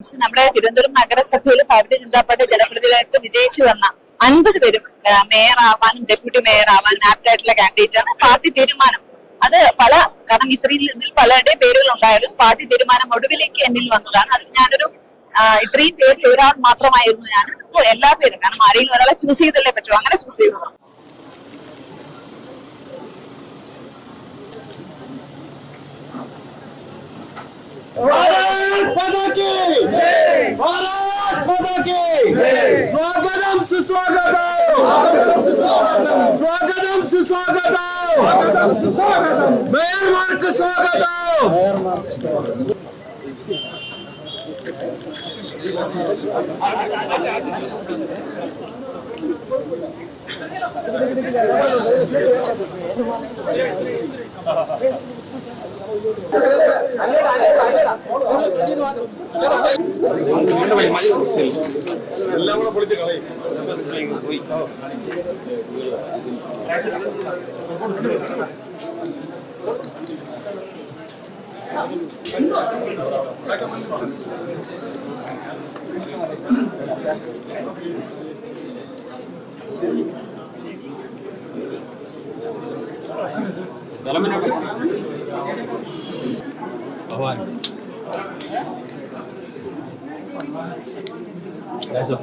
നമ്മുടെ തിരുവനന്തപുരം നഗരസഭയിൽ ഭാരതീയ ജനതാ പാർട്ടി ജനപ്രതിനിധിയായിട്ട് വിജയിച്ചു വന്ന അൻപത് പേരും മേയർ ആവാനും ഡെപ്യൂട്ടി മേയർ ആവാനും ആപ്റ്റ് ആയിട്ടുള്ള കാൻഡിഡേറ്റ് ആണ് പാർട്ടി തീരുമാനം. അത് പല കാരണം ഇത്രയും ഇതിൽ പലരുടെ പേരുകൾ ഉണ്ടായാലും പാർട്ടി തീരുമാനം ഒടുവിലേക്ക് എന്നിൽ വന്നതാണ്. അത് ഞാനൊരു ഇത്രയും പേരിൽ ഒരാൾ മാത്രമായിരുന്നു ഞാൻ എല്ലാ പേരും കാരണം ആരെങ്കിലും ഒരാളെ ചൂസ് ചെയ്തല്ലേ പറ്റുമോ അങ്ങനെ ചൂസ് ചെയ്തതാണ്. भारत माता की भारत माता की स्वागतम सुस्वागतम। स्वागतम सुस्वागतम। मेयर मार्क स्वागतम। എല്ലാം കൂടെ പൊളിച്ച് കളയും தலைமையினோட 大丈夫。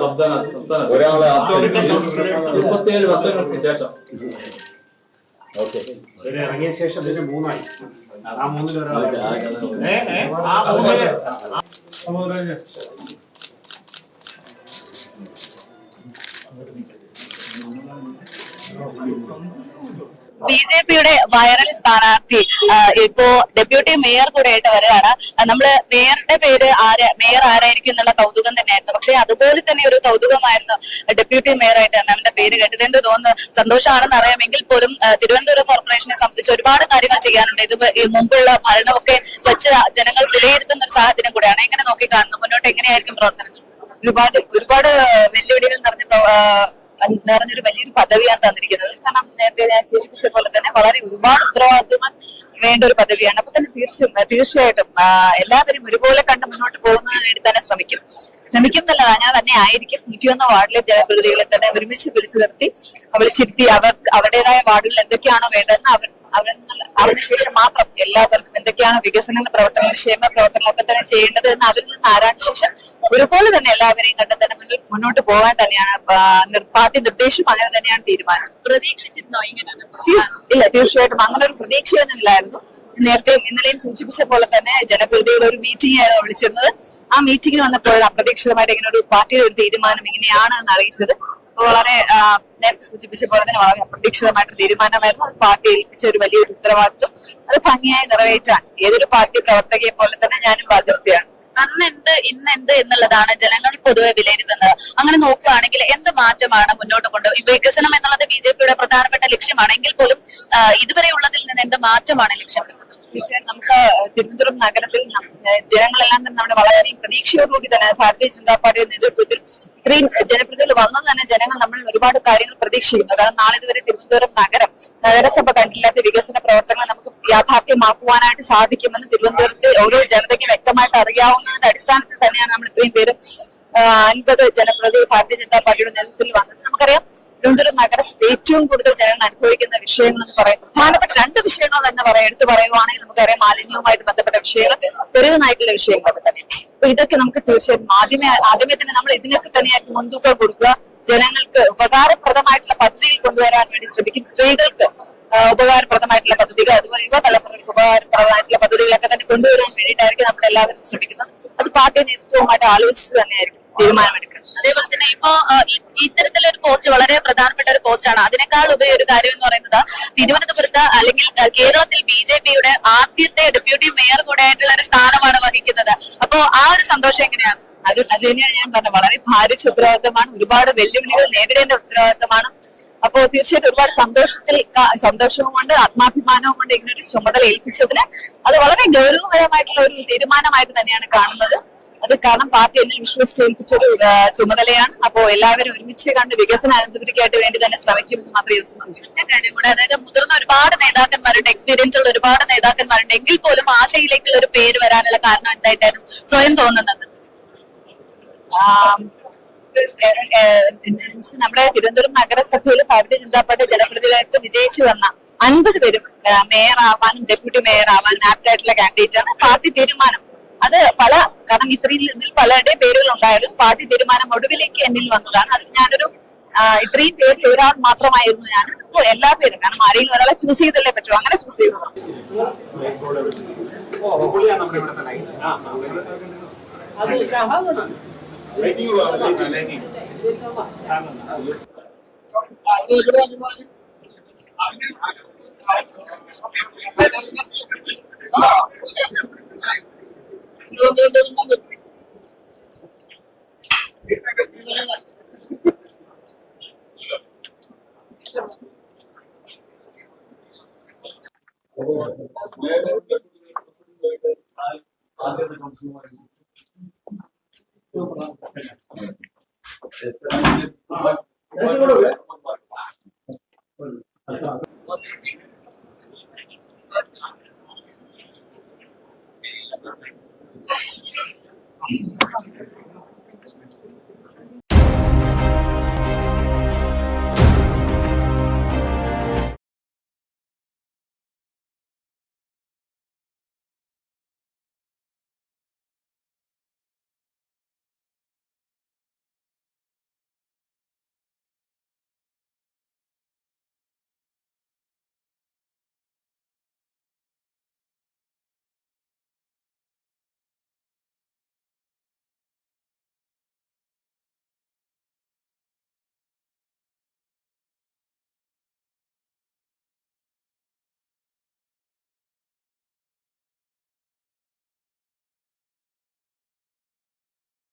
സംസ്ഥാന സംസ്ഥാന ഒരാളെ മുപ്പത്തിയേഴ് വർഷങ്ങൾക്ക് ശേഷം. ഓക്കെ. ഇറങ്ങിയ ശേഷം പിന്നെ മൂന്നായി. ആ മൂന്നിൽ ഒരാൾ ആ മൂന്നിൽ. ബി ജെ പിയുടെ വൈറൽ സ്ഥാനാർത്ഥി ഇപ്പോ ഡെപ്യൂട്ടി മേയർ കൂടെ ആയിട്ട് വരികയാണ് നമ്മൾ മേയറുടെ പേര് ആര് മേയർ ആരായിരിക്കും എന്നുള്ള കൗതുകം തന്നെയായിരുന്നു. പക്ഷെ അതുപോലെ തന്നെ ഒരു കൗതുകമായിരുന്നു ഡെപ്യൂട്ടി മേയർ ആയിട്ട് മാമിന്റെ പേര് കേട്ടത്. എന്ത് തോന്നുന്നു? സന്തോഷമാണെന്ന് അറിയാമെങ്കിൽ പോലും തിരുവനന്തപുരം കോർപ്പറേഷനെ സംബന്ധിച്ച് ഒരുപാട് കാര്യങ്ങൾ ചെയ്യാനുണ്ട്. ഇത് മുമ്പുള്ള ഭരണമൊക്കെ വെച്ച് ജനങ്ങൾ വിലയിരുത്തുന്ന ഒരു സാഹചര്യം കൂടെയാണ്. എങ്ങനെ നോക്കി കാണുന്നു മുന്നോട്ട് എങ്ങനെയായിരിക്കും പ്രവർത്തനങ്ങൾ? ഒരുപാട് ഒരുപാട് വെല്ലുവിളികൾ നിറഞ്ഞ നിറഞ്ഞൊരു വലിയൊരു പദവിയാണ് തന്നിരിക്കുന്നത്. കാരണം നേരത്തെ ഞാൻ സൂചിപ്പിച്ച പോലെ തന്നെ വളരെ ഒരുപാട് ഉത്തരവാദിത്വങ്ങൾ വേണ്ട ഒരു പദവിയാണ്. അപ്പൊ തന്നെ തീർച്ചയായും തീർച്ചയായിട്ടും എല്ലാവരും ഒരുപോലെ കണ്ട് മുന്നോട്ട് പോകുന്നതിന് വേണ്ടി തന്നെ ശ്രമിക്കും. ശ്രമിക്കും എന്നല്ല അങ്ങനെ തന്നെ ആയിരിക്കും. നൂറ്റിയൊന്ന് വാർഡിലെ ജനപ്രതിനിധികളെ തന്നെ ഒരുമിച്ച് വിളിച്ചു നിർത്തി വിളിച്ചിരുത്തി അവർ അവരുടേതായ വാർഡുകളിൽ എന്തൊക്കെയാണോ വേണ്ടതെന്ന് അവർ അവരിൽ നിന്ന് അറിഞ്ഞ ശേഷം മാത്രം എല്ലാവർക്കും എന്തൊക്കെയാണ് വികസന പ്രവർത്തനങ്ങൾ ക്ഷേമ പ്രവർത്തനങ്ങളൊക്കെ തന്നെ ചെയ്യേണ്ടത് എന്ന് അവരിൽ നിന്ന് ആരാഞ്ഞ ശേഷം ഒരുപോലെ തന്നെ എല്ലാവരെയും കണ്ട് തന്നെ മുന്നിൽ മുന്നോട്ട് പോകാൻ തന്നെയാണ് പാർട്ടി നിർദ്ദേശം അങ്ങനെ തന്നെയാണ് തീരുമാനം. പ്രതീക്ഷിച്ചിരുന്നോ ഇങ്ങനെ ഇല്ല തീർച്ചയായിട്ടും അങ്ങനെ ഒരു പ്രതീക്ഷയൊന്നും ഇല്ലായിരുന്നു നേരത്തെയും ഇന്നലെയും സൂചിപ്പിച്ച പോലെ തന്നെ ജനപ്രതിനിധികൾ ഒരു മീറ്റിംഗ് ആയിരുന്നു വിളിച്ചിരുന്നത്. ആ മീറ്റിംഗിൽ വന്നപ്പോഴാണ് അപ്രതീക്ഷിതമായിട്ട് ഇങ്ങനെ ഒരു പാർട്ടിയുടെ ഒരു തീരുമാനം ഇങ്ങനെയാണ് എന്ന് അറിയിച്ചത്. വളരെ നേരത്തെ സൂചിപ്പിച്ച പോലെ തന്നെ വളരെ അപ്രതീക്ഷിതമായിട്ട് തീരുമാനമായിരുന്നു. അത് പാർട്ടി ഏൽപ്പിച്ച ഒരു വലിയൊരു ഉത്തരവാദിത്വം. അത് ഭംഗിയായി നിറവേറ്റാൻ ഏതൊരു പാർട്ടി പ്രവർത്തകയെ പോലെ തന്നെ ഞാനും ബാധ്യസ്ഥയാണ്. അന്ന് എന്ത് ഇന്ന് എന്ത് എന്നുള്ളതാണ് ജനങ്ങൾ പൊതുവെ വിലയിരുത്തുന്നത്. അങ്ങനെ നോക്കുകയാണെങ്കിൽ എന്ത് മാറ്റമാണ് മുന്നോട്ട് കൊണ്ട് വികസനം എന്നുള്ളത് ബി ജെ പിയുടെ പ്രധാനപ്പെട്ട ലക്ഷ്യമാണെങ്കിൽ പോലും ഇതുവരെ ഉള്ളതിൽ നിന്ന് എന്ത് മാറ്റമാണ് ലക്ഷ്യമിടുന്നത് തീർച്ചയായും നമുക്ക് തിരുവനന്തപുരം നഗരത്തിൽ ജനങ്ങളെല്ലാം തന്നെ നമ്മുടെ വളരെയധികം പ്രതീക്ഷയോടുകൂടി തന്നെ ഭാരതീയ ജനതാ പാർട്ടിയുടെ നേതൃത്വത്തിൽ ഇത്രയും ജനപ്രതിനിധികൾ വന്നത് തന്നെ ജനങ്ങൾ നമ്മൾ ഒരുപാട് കാര്യങ്ങൾ പ്രതീക്ഷിക്കുന്നു. കാരണം നാളെ ഇതുവരെ തിരുവനന്തപുരം നഗരം നഗരസഭ കണ്ടില്ലാത്ത വികസന പ്രവർത്തനങ്ങൾ നമുക്ക് യാഥാർത്ഥ്യമാക്കുവാനായിട്ട് സാധിക്കുമെന്ന് തിരുവനന്തപുരത്തെ ഓരോ ജനതയ്ക്കും വ്യക്തമായിട്ട് അറിയാവുന്നതിന്റെ അടിസ്ഥാനത്തിൽ തന്നെയാണ് നമ്മൾ ഇത്രയും പേര് അൻപത് ജനപ്രതിനിധി ഭാരതീയ ജനതാ പാർട്ടിയുടെ നേതൃത്വത്തിൽ വന്നത്. നമുക്കറിയാം തിരുവനന്തപുരം നഗരത്തിൽ ഏറ്റവും കൂടുതൽ ജനങ്ങൾ അനുഭവിക്കുന്ന വിഷയങ്ങൾ എന്ന് പറയുന്നത് പ്രധാനപ്പെട്ട രണ്ട് വിഷയങ്ങൾ തന്നെ പറയാം. എടുത്തു പറയുവാണെങ്കിൽ നമുക്കറിയാം മാലിന്യവുമായിട്ട് ബന്ധപ്പെട്ട വിഷയങ്ങൾ തെരുവ് നായ്ക്കളുടെ വിഷയങ്ങളൊക്കെ തന്നെ. അപ്പൊ ഇതൊക്കെ നമുക്ക് തീർച്ചയായും ആദ്യമേ ആദ്യമേ തന്നെ നമ്മൾ ഇതിനൊക്കെ തന്നെയായിട്ട് മുൻതൂക്കം കൊടുക്കുക. ജനങ്ങൾക്ക് ഉപകാരപ്രദമായിട്ടുള്ള പദ്ധതികൾ കൊണ്ടുവരാൻ വേണ്ടി ശ്രമിക്കും. സ്ത്രീകൾക്ക് ഉപകാരപ്രദമായിട്ടുള്ള പദ്ധതികൾ അതുപോലെ യുവതലമുറയ്ക്ക് ഉപകാരപ്രദമായിട്ടുള്ള പദ്ധതികളൊക്കെ തന്നെ കൊണ്ടുവരാൻ വേണ്ടിയിട്ടായിരിക്കും നമ്മൾ എല്ലാവരും ശ്രമിക്കുന്നത്. അത് പാർട്ടി നേതൃത്വവുമായിട്ട് ആലോചിച്ച് തന്നെയായിരിക്കും. തീരുമാനമെടുക്കുന്നത്. അതേപോലെ തന്നെ ഇപ്പോ ഇത്തരത്തിലൊരു പോസ്റ്റ് വളരെ പ്രധാനപ്പെട്ട ഒരു പോസ്റ്റാണ്. അതിനേക്കാൾ ഉപരി ഒരു കാര്യം എന്ന് പറയുന്നത് തിരുവനന്തപുരത്ത് അല്ലെങ്കിൽ കേരളത്തിൽ ബി ജെ പിയുടെ ആദ്യത്തെ ഡെപ്യൂട്ടി മേയർ കൂടെ ആയിട്ടുള്ള ഒരു സ്ഥാനമാണ് വഹിക്കുന്നത്. അപ്പോ ആ ഒരു സന്തോഷം എങ്ങനെയാണ്? അത് അത് തന്നെയാണ് ഞാൻ പറഞ്ഞത്. വളരെ ഭാരിച്ച ഉത്തരവാദിത്തമാണ്. ഒരുപാട് വെല്ലുവിളികൾ നേരിടേണ്ട ഉത്തരവാദിത്തമാണ്. അപ്പോ തീർച്ചയായിട്ടും ഒരുപാട് സന്തോഷത്തിൽ സന്തോഷവും കൊണ്ട് ആത്മാഭിമാനവും കൊണ്ട് ഇങ്ങനെ ഒരു ചുമതല ഏൽപ്പിച്ചതിന്. അത് വളരെ ഗൗരവപരമായിട്ടുള്ള ഒരു തീരുമാനമായിട്ട് തന്നെയാണ് കാണുന്നത്. അത് കാരണം പാർട്ടി എന്നിൽ വിശ്വസിച്ച് ഏൽപ്പിച്ചൊരു ചുമതലയാണ്. അപ്പോ എല്ലാവരും ഒരുമിച്ച് കണ്ട് വികസന അനന്തപുരിക്കായിട്ട് വേണ്ടി തന്നെ ശ്രമിക്കുമെന്ന് മാത്രമേ സൂചിപ്പിക്കൂ. കാര്യം കൂടെ അതായത് മുതിർന്ന ഒരുപാട് നേതാക്കന്മാരുണ്ട് എക്സ്പീരിയൻസ് ഉള്ള ഒരുപാട് നേതാക്കന്മാരുണ്ട്. എങ്കിൽ പോലും ആശയിലേക്കുള്ള ഒരു പേര് വരാനുള്ള കാരണം എന്തായിട്ടായിരുന്നു സ്വയം തോന്നുന്നത്? നമ്മുടെ തിരുവനന്തപുരം നഗരസഭയിൽ ഭാരതീയ ജനതാ പാർട്ടി ജനപ്രതിനിധിയായിട്ട് വിജയിച്ചു വന്ന അൻപത് പേരും മേയർ ആവാനും ഡെപ്യൂട്ടി മേയർ ആവാനും ആപ്റ്റായിട്ടുള്ള കാൻഡിഡേറ്റ് ആണ്. പാർട്ടി തീരുമാനം അത് പല കാരണം ഇത്രയും ഇതിൽ പലരുടെയും പേരുകൾ ഉണ്ടായാലും പാർട്ടി തീരുമാനം ഒടുവിലേക്ക് എന്നിൽ വന്നതാണ്. അത് ഞാനൊരു ഇത്രയും പേരിൽ ഒരാൾ മാത്രമായിരുന്നു ഞാൻ. ഇപ്പോൾ എല്ലാ പേരും കാരണം ആരെയും ഒരാളെ ചൂസ് ചെയ്തല്ലേ പറ്റുമോ അങ്ങനെ ചൂസ് ചെയ്തത് ആ కూడా